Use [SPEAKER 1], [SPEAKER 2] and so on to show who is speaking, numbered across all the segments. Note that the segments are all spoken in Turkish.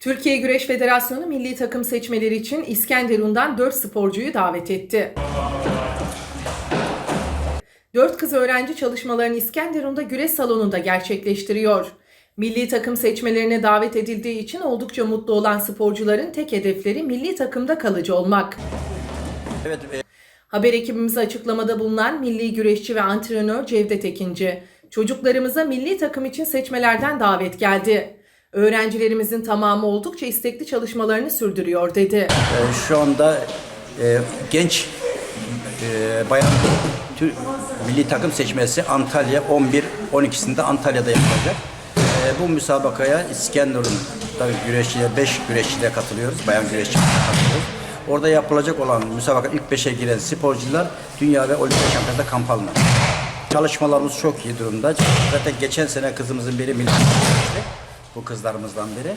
[SPEAKER 1] Türkiye Güreş Federasyonu milli takım seçmeleri için İskenderun'dan 4 sporcuyu davet etti. 4 kız öğrenci çalışmalarını İskenderun'da güreş salonunda gerçekleştiriyor. Milli takım seçmelerine davet edildiği için oldukça mutlu olan sporcuların tek hedefleri milli takımda kalıcı olmak.
[SPEAKER 2] Evet, e,
[SPEAKER 1] Haber ekibimize açıklamada bulunan milli güreşçi ve antrenör Cevdet Ekinci, çocuklarımıza milli takım için seçmelerden davet geldi. Öğrencilerimizin tamamı oldukça istekli çalışmalarını sürdürüyor dedi.
[SPEAKER 2] e, şu anda e, genç e, bayan milli takım seçmesi Antalya 11-12'sinde Antalya'da yapılacak. E, bu müsabakaya İskenderun'da güreşçiler, 5 güreşçiyle katılıyoruz. Bayan güreşçiyle katılıyoruz. Orada yapılacak olan müsabaka ilk 5'e giren sporcular dünya ve olimpiyat şampiyonada kamp almak. Çalışmalarımız çok iyi durumda. Zaten geçen sene kızımızın biri milli takım Bu kızlarımızdan biri.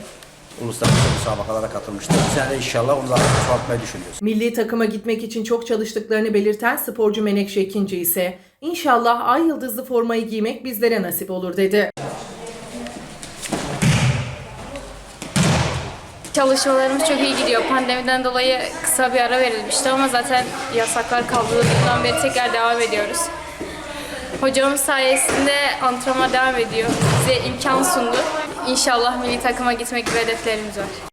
[SPEAKER 2] Uluslararası müsabakalara katılmıştı. Bu sene de inşallah onları çoğaltmayı düşünüyoruz.
[SPEAKER 1] Milli takıma gitmek için çok çalıştıklarını belirten sporcu Menekşe Ekinci ise inşallah ay yıldızlı formayı giymek bizlere nasip olur dedi.
[SPEAKER 3] Çalışmalarımız çok iyi gidiyor. Pandemiden dolayı kısa bir ara verilmişti ama zaten yasaklar kaldırıldığından beri tekrar devam ediyoruz. Hocamız sayesinde antrenman devam ediyor. Bize imkan sundu. İnşallah milli takıma gitmek gibi hedeflerimiz var.